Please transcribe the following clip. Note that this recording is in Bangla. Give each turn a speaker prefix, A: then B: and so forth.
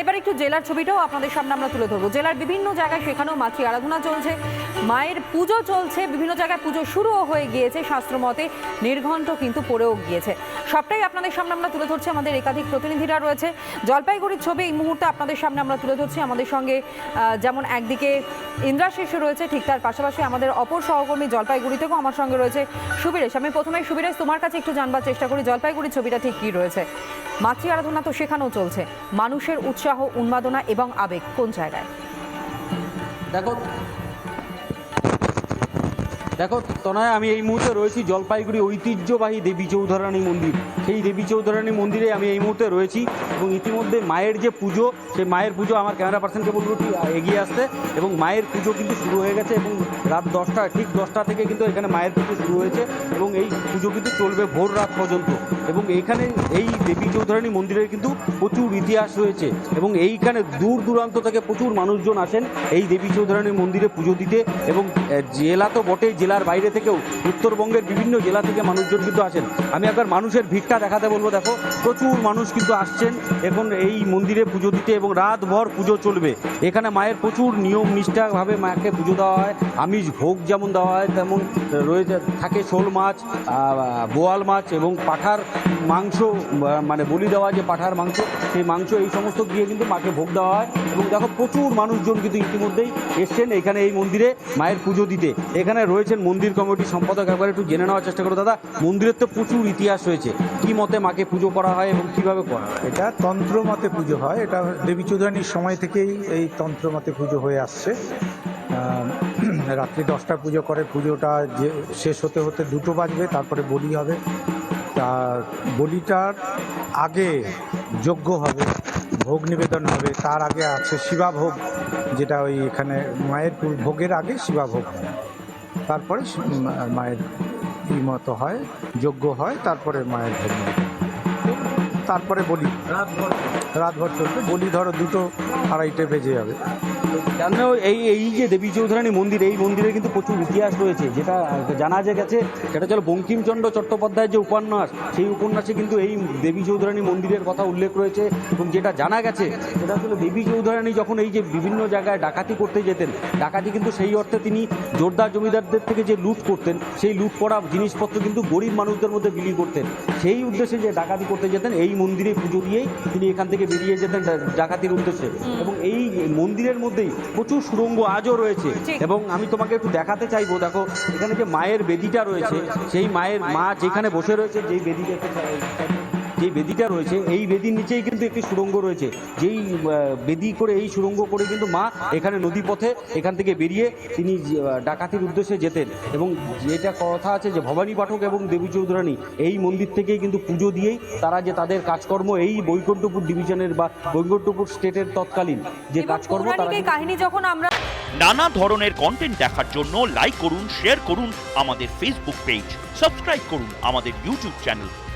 A: এবার একটু জেলার ছবিটাও আপনাদের সামনে আমরা তুলে ধরবো। জেলার বিভিন্ন জায়গায় সেখানেও মাতৃ আরাধনা চলছে। মায়ের পুজো চলছে, বিভিন্ন জায়গায় পুজো শুরুও হয়ে গিয়েছে। শাস্ত্রমতে নির্ঘণ্ট কিন্তু পড়েও গিয়েছে। সবটাই আপনাদের সামনে আমরা তুলে ধরছি। আমাদের একাধিক প্রতিনিধিরা রয়েছে। জলপাইগুড়ির ছবি এই মুহূর্তে আপনাদের সামনে আমরা তুলে ধরছি। আমাদের সঙ্গে যেমন একদিকে ইন্দ্রাশিস রয়েছে, ঠিক তার পাশাপাশি আমাদের অপর সহকর্মী জলপাইগুড়ি থেকেও আমার সঙ্গে রয়েছে সুবীরেশ। আমি প্রথমে সুবীরেশ, তোমার কাছে একটু জানবার চেষ্টা করি, জলপাইগুড়ির ছবিটা ঠিক কী রয়েছে? মাতৃ আরাধনা তো সেখানেও চলছে। মানুষের উৎসাহ উন্মাদনা এবং আবেগ কোন জায়গায়?
B: দেখো দেখো, তনয়, আমি এই মুহূর্তে রয়েছি জলপাইগুড়ি ঐতিহ্যবাহী দেবী চৌধুরানী মন্দির। সেই দেবী চৌধুরানী মন্দিরে আমি এই মুহূর্তে রয়েছি এবং ইতিমধ্যে মায়ের যে পুজো, সেই মায়ের পুজো আমার ক্যামেরা পার্সনকে বলব এগিয়ে আসতে। এবং মায়ের পুজো কিন্তু শুরু হয়ে গেছে এবং রাত দশটা, ঠিক দশটা থেকে কিন্তু এখানে মায়ের পুজো শুরু হয়েছে এবং এই পুজো কিন্তু চলবে ভোর রাত পর্যন্ত। এবং এইখানে এই দেবী চৌধুরানী মন্দিরের কিন্তু প্রচুর ইতিহাস রয়েছে এবং এইখানে দূর দূরান্ত থেকে প্রচুর মানুষজন আসেন এই দেবী চৌধুরানী মন্দিরে পুজো দিতে এবং জেলা তো বটেই জেলার বাইরে থেকেও উত্তরবঙ্গের বিভিন্ন জেলা থেকে মানুষজন কিন্তু আসেন। আমি একবার মানুষের ভিড়টা দেখাতে বলব, দেখো, প্রচুর মানুষ কিন্তু আসছেন। এখন এই মন্দিরে পুজো দিতে এবং রাতভর পুজো চলবে। এখানে মায়ের প্রচুর নিয়ম নিষ্ঠাভাবে মাকে পুজো দেওয়া হয়। আমিষ ভোগ যেমন দেওয়া হয়, তেমন রয়েছে, থাকে শোল মাছ বোয়াল মাছ এবং পাঠার মাংস মানে বলি দেওয়া যে পাঠার মাংস, সেই মাংস এই সমস্ত দিয়ে কিন্তু মাকে ভোগ দেওয়া হয়। এবং দেখো, প্রচুর মানুষজন কিন্তু ইতিমধ্যেই এসছেন এখানে এই মন্দিরে মায়ের পুজো দিতে। এখানে রয়েছেন মন্দির কমিটির সম্পাদক একবার একটু জেনে নেওয়ার চেষ্টা করো, দাদা। মন্দিরের তো প্রচুর ইতিহাস রয়েছে। কি মতে মাকে পুজো করা হয় এবং কীভাবে করা হয়?
C: এটা তন্ত্রমতে পুজো হয়। এটা দেবী চৌধুরানীর সময় থেকেই এই তন্ত্রমতে পুজো হয়ে আসছে। রাত্রি দশটায় পুজো করে। পুজোটা যে শেষ হতে হতে দুটো বাজবে, তারপরে বলি হবে। তা বলিটার আগে যজ্ঞ হবে, ভোগ নিবেদন হবে। তার আগে আছে শিবা ভোগ যেটা ওই এখানে মায়ের ভোগের আগে শিবা ভোগ হয়। তারপরে মায়ের ই হয় যোগ্য হয় তারপরে মায়ের ধর্ম। তারপরে বলি। রাতভর চলবে বলি ধরো দুটো আড়াইটে বেজে যাবে।
B: এই এই যে দেবী চৌধুরানী মন্দির, এই মন্দিরে কিন্তু প্রচুর ইতিহাস রয়েছে। যেটা জানা যে গেছে, সেটা হচ্ছে বঙ্কিমচন্দ্র চট্টোপাধ্যায়ের যে উপন্যাস, সেই উপন্যাসে কিন্তু এই দেবী চৌধুরানী মন্দিরের কথা উল্লেখ রয়েছে। এবং যেটা জানা গেছে, সেটা আসলে দেবী চৌধুরানী যখন এই যে বিভিন্ন জায়গায় ডাকাতি করতে যেতেন, ডাকাতি কিন্তু সেই অর্থে তিনি জোরদার জমিদারদের থেকে যে লুট করতেন, সেই লুট করা জিনিসপত্র কিন্তু গরিব মানুষদের মধ্যে বিলি করতেন। সেই উদ্দেশ্যে যে ডাকাতি করতে যেতেন, এই মন্দিরে পুজো দিয়েই তিনি এখান থেকে বেরিয়ে যেতেন ডাকাতির উদ্দেশ্যে। এবং এই মন্দিরের মধ্যেই প্রচুর সুরঙ্গ আজও রয়েছে। এবং আমি তোমাকে একটু দেখাতে চাইব দেখো এখানে যে মায়ের বেদিটা রয়েছে সেই মায়ের মা যেখানে বসে রয়েছে যেই বেদিটা যেই বেদিটা রয়েছে এই বেদির নিচেই কিন্তু একটি সুড়ঙ্গ রয়েছে। যেই বেদি করে এই সুড়ঙ্গ করে কিন্তু মা এখানে নদীপথে এখান থেকে বেরিয়ে তিনি ডাকাতির উদ্দেশ্যে যেতেন। এবং যেটা কথা আছে যে ভবানী পাঠক এবং দেবী চৌধুরানী এই মন্দির থেকেই কিন্তু পুজো দিয়েই তারা যে তাদের কাজকর্ম এই বৈকুণ্ঠপুর ডিভিশনের বা বৈকুণ্ঠপুর স্টেটের তৎকালীন যে কাজকর্ম তারা
A: কাহিনী যখন আমরা
D: নানা ধরনের কন্টেন্ট দেখার জন্য লাইক করুন শেয়ার করুন আমাদের ফেসবুক পেজ সাবস্ক্রাইব করুন আমাদের ইউটিউব চ্যানেল